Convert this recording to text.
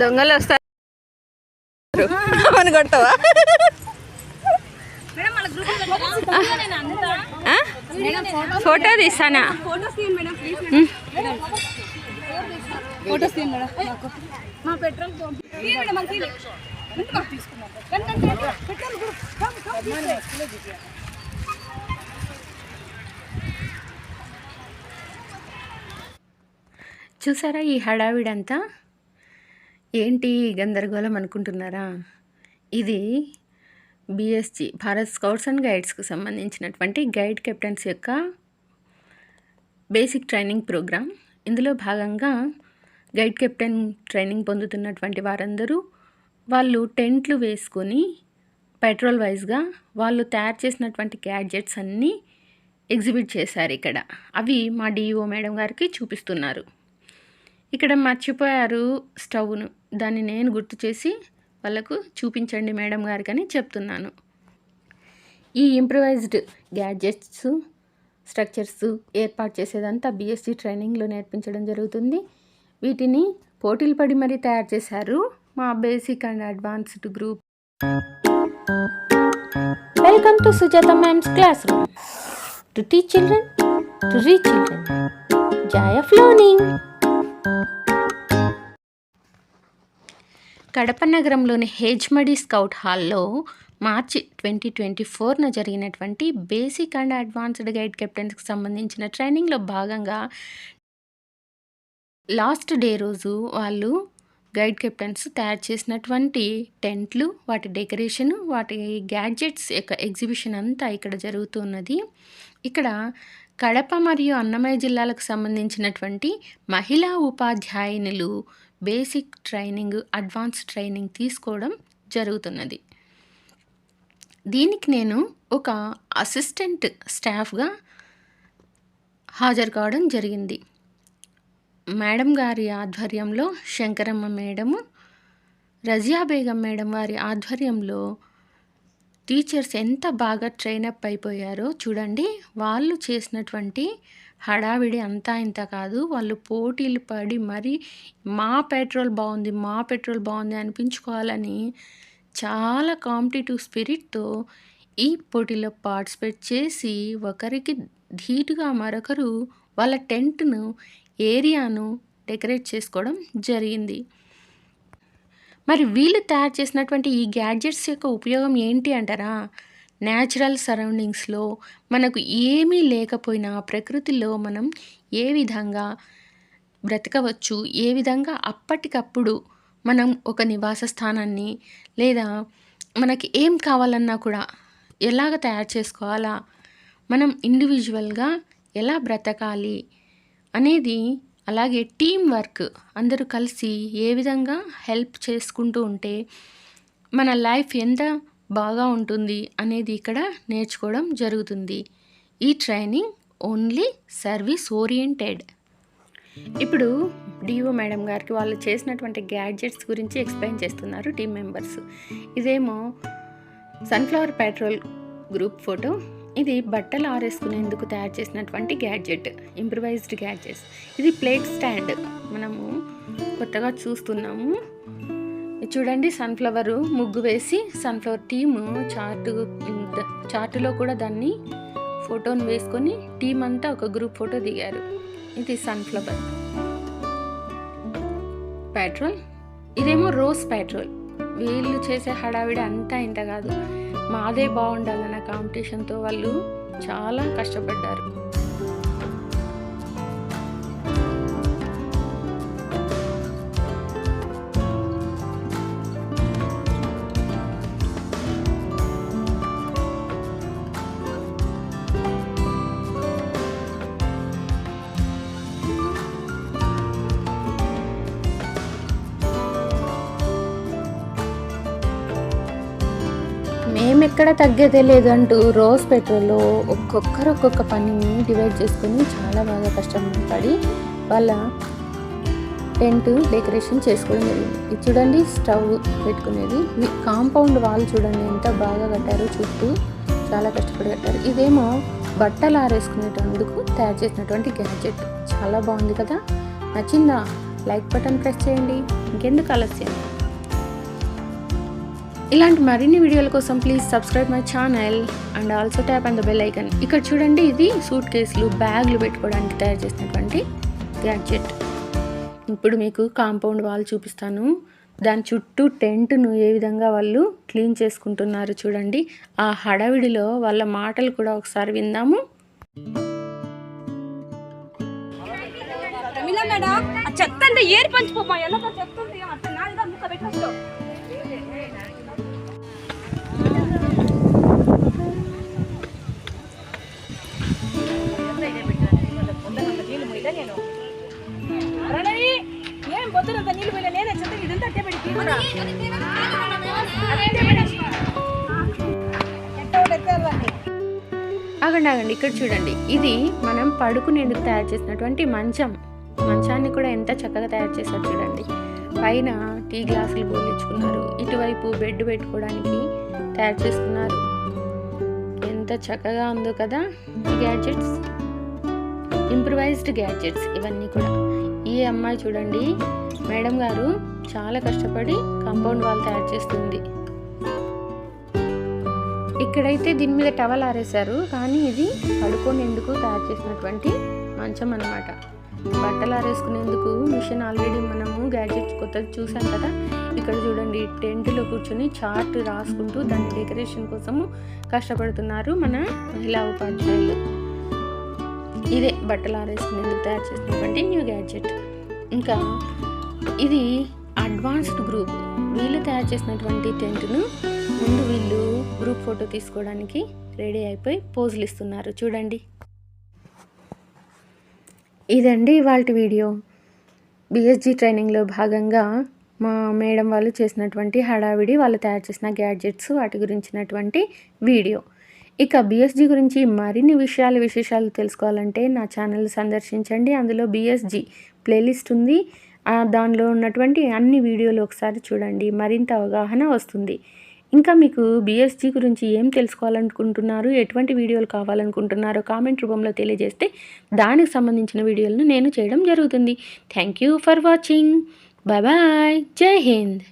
దొంగలు వస్తారు. అని కొడతావా? ఫోటో తీస్తానా. చూసారా ఈ హడావిడంతా? ఏంటి గందరగోళం అనుకుంటున్నారా? ఇది బిఎస్జి భారత్ స్కౌట్స్ అండ్ గైడ్స్కు సంబంధించినటువంటి గైడ్ కెప్టెన్స్ యొక్క బేసిక్ ట్రైనింగ్ ప్రోగ్రామ్ ఇందులో భాగంగా గైడ్ కెప్టెన్ ట్రైనింగ్ పొందుతున్నటువంటి వారందరూ వాళ్ళు టెంట్లు వేసుకొని పెట్రోల్ వైజ్గా వాళ్ళు తయారు చేసినటువంటి గ్యాడ్జెట్స్ అన్నీ ఎగ్జిబిట్ చేశారు ఇక్కడ. అవి మా డిఈఓ మేడం గారికి చూపిస్తున్నారు. ఇక్కడ మర్చిపోయారు స్టవ్ను. దాన్ని నేను గుర్తు చేసి వాళ్ళకు చూపించండి మేడం గారికి అని చెప్తున్నాను. ఈ ఇంప్రవైజ్డ్ గ్యాడ్జెట్స్ స్ట్రక్చర్స్ ఏర్పాటు చేసేదంతా బీఎస్సీ ట్రైనింగ్లో నేర్పించడం జరుగుతుంది. వీటిని పోటీలు పడి మరీ తయారు చేశారు మా basic and advanced group welcome to Sujatha ma'am's classroom to teach children to reach children joy of learning Kadapa నగరంలోని హేజ్మడి స్కౌట్ హాల్లో మార్చి ట్వంటీ ట్వంటీ ఫోర్న జరిగినటువంటి బేసిక్ అండ్ అడ్వాన్స్డ్ గైడ్ కెప్టెన్స్కి సంబంధించిన ట్రైనింగ్లో భాగంగా లాస్ట్ డే రోజు వాళ్ళు గైడ్ కెప్టెన్స్ తయారు చేసినటువంటి టెంట్లు వాటి డెకరేషన్ వాటి గ్యాడ్జెట్స్ యొక్క ఎగ్జిబిషన్ అంతా ఇక్కడ జరుగుతున్నది. ఇక్కడ కడప మరియు అన్నమయ్య జిల్లాలకు సంబంధించినటువంటి మహిళా ఉపాధ్యాయునులు బేసిక్ ట్రైనింగ్ అడ్వాన్స్ ట్రైనింగ్ తీసుకోవడం జరుగుతున్నది. దీనికి నేను ఒక అసిస్టెంట్ స్టాఫ్గా హాజరు కావడం జరిగింది. మేడం గారి ఆధ్వర్యంలో శంకరమ్మ మేడము రజియా బేగం మేడం వారి ఆధ్వర్యంలో టీచర్స్ ఎంత బాగా ట్రైనప్ అయిపోయారో చూడండి. వాళ్ళు చేసినటువంటి హడావిడి అంతా ఇంత కాదు. వాళ్ళు పోటీలు పడి మరి మా పెట్రోల్ బాగుంది మా పెట్రోల్ బాగుంది అనిపించుకోవాలని చాలా కాంపిటేటివ్ స్పిరిట్తో ఈ పోటీలో పార్టిసిపేట్ చేసి ఒకరికి ధీటుగా మరొకరు వాళ్ళ టెంట్ను ఏరియాను డెకరేట్ చేసుకోవడం జరిగింది. మరి వీళ్ళు తయారు చేసినటువంటి ఈ గ్యాడ్జెట్స్ యొక్క ఉపయోగం ఏంటి అంటారా? న్యాచురల్ సరౌండింగ్స్లో మనకు ఏమీ లేకపోయినా ప్రకృతిలో మనం ఏ విధంగా బ్రతకవచ్చు? ఏ విధంగా అప్పటికప్పుడు మనం ఒక నివాస స్థానాన్ని లేదా మనకి ఏం కావాలన్నా కూడా ఎలాగ తయారు చేసుకోవాలా? మనం ఇండివిజువల్గా ఎలా బ్రతకాలి? అనేది అలాగే టీం వర్క్. అందరూ కలిసి ఏ విధంగా హెల్ప్ చేసుకుంటూ ఉంటే మన లైఫ్ ఎంత బాగా ఉంటుంది అనేది ఇక్కడ నేర్చుకోవడం జరుగుతుంది. ఈ ట్రైనింగ్ ఓన్లీ సర్వీస్ ఓరియంటెడ్. ఇప్పుడు డిఓ మేడం గారికి వాళ్ళు చేసినటువంటి గ్యాడ్జెట్స్ గురించి ఎక్స్ప్లెయిన్ చేస్తున్నారు టీం మెంబర్స్. ఇదేమో సన్ఫ్లవర్ పెట్రోల్ గ్రూప్ ఫోటో. ఇది బట్టలు ఆరేసుకునేందుకు తయారు చేసినటువంటి గ్యాడ్జెట్ ఇంప్రవైజ్డ్ గ్యాడ్జెట్స్ ఇది ప్లేట్ స్టాండ్ మనము కొత్తగా చూస్తున్నాము. చూడండి సన్ఫ్లవరు ముగ్గు వేసి సన్ఫ్లవర్ టీమ్ చార్టు చార్టులో కూడా దాన్ని ఫోటోను వేసుకొని టీం అంతా ఒక గ్రూప్ ఫోటో దిగారు. ఇది సన్ఫ్లవర్ పెట్రోల్ ఇదేమో రోజ్ పెట్రోల్ వీళ్ళు చేసే హడావిడి అంతా ఇంత కాదు. మాదే బాగుండాలన్న కాంపిటీషన్తో వాళ్ళు చాలా కష్టపడ్డారు. మేమెక్కడ తగ్గేదే లేదంటూ రోజ్ పెట్రోల్లో ఒక్కొక్కరు ఒక్కొక్క పనిని డివైడ్ చేసుకొని చాలా బాగా కష్టపడి వాళ్ళ టెంట్ డెకరేషన్ చేసుకోవడం జరిగింది. ఇది చూడండి స్టవ్ పెట్టుకునేది. కాంపౌండ్ వాల్ చూడండి ఎంత బాగా కట్టారు చుట్టూ చాలా కష్టపడి కట్టారు. ఇదేమో బట్టలు ఆరేసుకునేటందుకు తయారు చేసినటువంటి గ్యాడ్జెట్ చాలా బాగుంది కదా? నచ్చిందా? లైక్ బటన్ ప్రెస్ చేయండి. ఇంకెందుకు ఆలస్యం? ఇలాంటి మరిన్ని వీడియోల కోసం please subscribe my channel and also tap and the bell icon ఇక్కడ చూడండి ఇది సూట్ కేసులు బ్యాగ్లు పెట్టుకోవడానికి తయారు చేసినటువంటి గ్యాడ్జెట్ ఇప్పుడు మీకు కాంపౌండ్ వాల్ చూపిస్తాను. దాని చుట్టూ టెంట్ను ఏ విధంగా వాళ్ళు క్లీన్ చేసుకుంటున్నారు చూడండి. ఆ హడావిడిలో వాళ్ళ మాటలు కూడా ఒకసారి విందాము. చెత్త అంటే పంచిపోమా ఎలా చెత్త ఒకటి ఎత్తాలండి. ఆగండి ఆగండి ఇక్కడ చూడండి ఇది మనం పడుకునేందుకు తయారు చేసినటువంటి మంచం మంచాన్ని కూడా ఎంత చక్కగా తయారు చేశారు చూడండి పైన టీ గ్లాసులు గోలించుకున్నారు ఇటువైపు బెడ్ పెట్టుకోవడానికి తయారు చేసుకున్నారు ఎంత చక్కగా ఉందో కదా ఈ గ్యాడ్జెట్స్ ఇంప్రవైజ్డ్ గ్యాడ్జెట్స్ ఇవన్నీ కూడా ఈ అమ్మాయి చూడండి మేడం గారు చాలా కష్టపడి కాంపౌండ్ వాల్ తయారు చేస్తుంది. ఇక్కడైతే దీని మీద టవల్ ఆరేశారు కానీ ఇది పడుకోనేందుకు తయారు చేసినటువంటి మంచం అన్నమాట. బట్టలు ఆరేసుకునేందుకు మిషన్ ఆల్రెడీ మనము గ్యాడ్జెట్స్ కొత్తది చూసాం కదా. ఇక్కడ చూడండి టెంట్లో కూర్చొని చార్ట్ రాసుకుంటూ దాని డెకరేషన్ కోసము కష్టపడుతున్నారు మన మహిళా ఉపాధ్యాయులు. ఇదే బట్టలు ఆరేసుకునేందుకు తయారు చేసినటువంటి న్యూ గ్యాడ్జెట్ ఇంకా ఇది అడ్వాన్స్డ్ గ్రూప్. వీళ్ళు తయారు చేసినటువంటి టెంట్ను ముందు వీళ్ళు గ్రూప్ ఫోటో తీసుకోవడానికి రెడీ అయిపోయి పోజులు ఇస్తున్నారు. చూడండి. ఇదండి ఇవాళ వీడియో. బిఎస్జి ట్రైనింగ్లో భాగంగా మా మేడం వాళ్ళు చేసినటువంటి హడావిడి వాళ్ళు తయారు చేసిన గ్యాడ్జెట్స్ వాటి గురించినటువంటి వీడియో. ఇక బిఎస్జి గురించి మరిన్ని విషయాలు విశేషాలు తెలుసుకోవాలంటే నా ఛానల్ సందర్శించండి. అందులో బిఎస్జి ప్లేలిస్ట్ ఉంది. దానిలో ఉన్నటువంటి అన్ని వీడియోలు ఒకసారి చూడండి. మరింత అవగాహన వస్తుంది. ఇంకా మీకు బీఎస్జీ గురించి ఏం తెలుసుకోవాలనుకుంటున్నారు? ఎటువంటి వీడియోలు కావాలనుకుంటున్నారో కామెంట్ రూపంలో తెలియజేస్తే దానికి సంబంధించిన వీడియోలను నేను చేయడం జరుగుతుంది. Thank you for watching bye bye జై హింద్